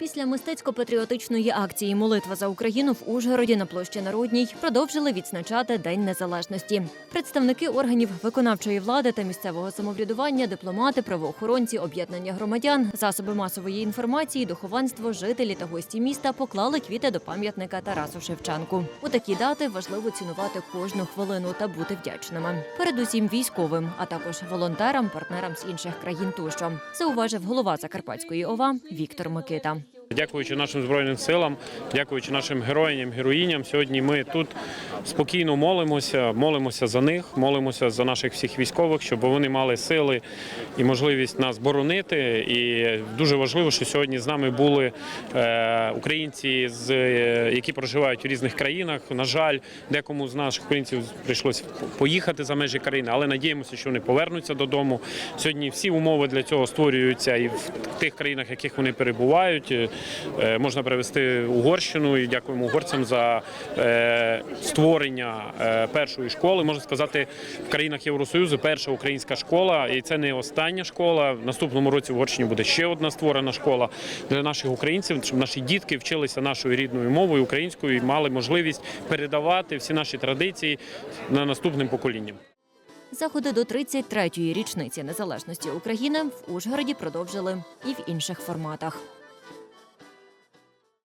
Після мистецько-патріотичної акції Молитва за Україну в Ужгороді на площі Народній продовжили відзначати День Незалежності. Представники органів виконавчої влади та місцевого самоврядування, дипломати, правоохоронці, об'єднання громадян, засоби масової інформації, духовенство, жителі та гості міста поклали квіти до пам'ятника Тарасу Шевченку. У такі дати важливо цінувати кожну хвилину та бути вдячними. Передусім військовим, а також волонтерам, партнерам з інших країн тощо. Зауважив голова Закарпатської ОВА Віктор Микита. que Дякуючи нашим збройним силам, дякуючи нашим героїням, героїням. Сьогодні ми тут спокійно молимося, молимося за них, молимося за наших всіх військових, щоб вони мали сили і можливість нас боронити. І дуже важливо, що сьогодні з нами були е, українці, е, які проживають у різних країнах. На жаль, декому з наших українців прийшлося поїхати за межі країни, але надіємося, що вони повернуться додому. Сьогодні всі умови для цього створюються і в тих країнах, в яких вони перебувають. Е, Можна привести Угорщину і дякуємо угорцям за е, створення е, першої школи. Можна сказати, в країнах Євросоюзу перша українська школа, і це не остання школа. В наступному році в Угорщині буде ще одна створена школа для наших українців, щоб наші дітки вчилися нашою рідною мовою українською і мали можливість передавати всі наші традиції на наступним поколінням. Заходи до 33-ї річниці незалежності України в Ужгороді продовжили і в інших форматах.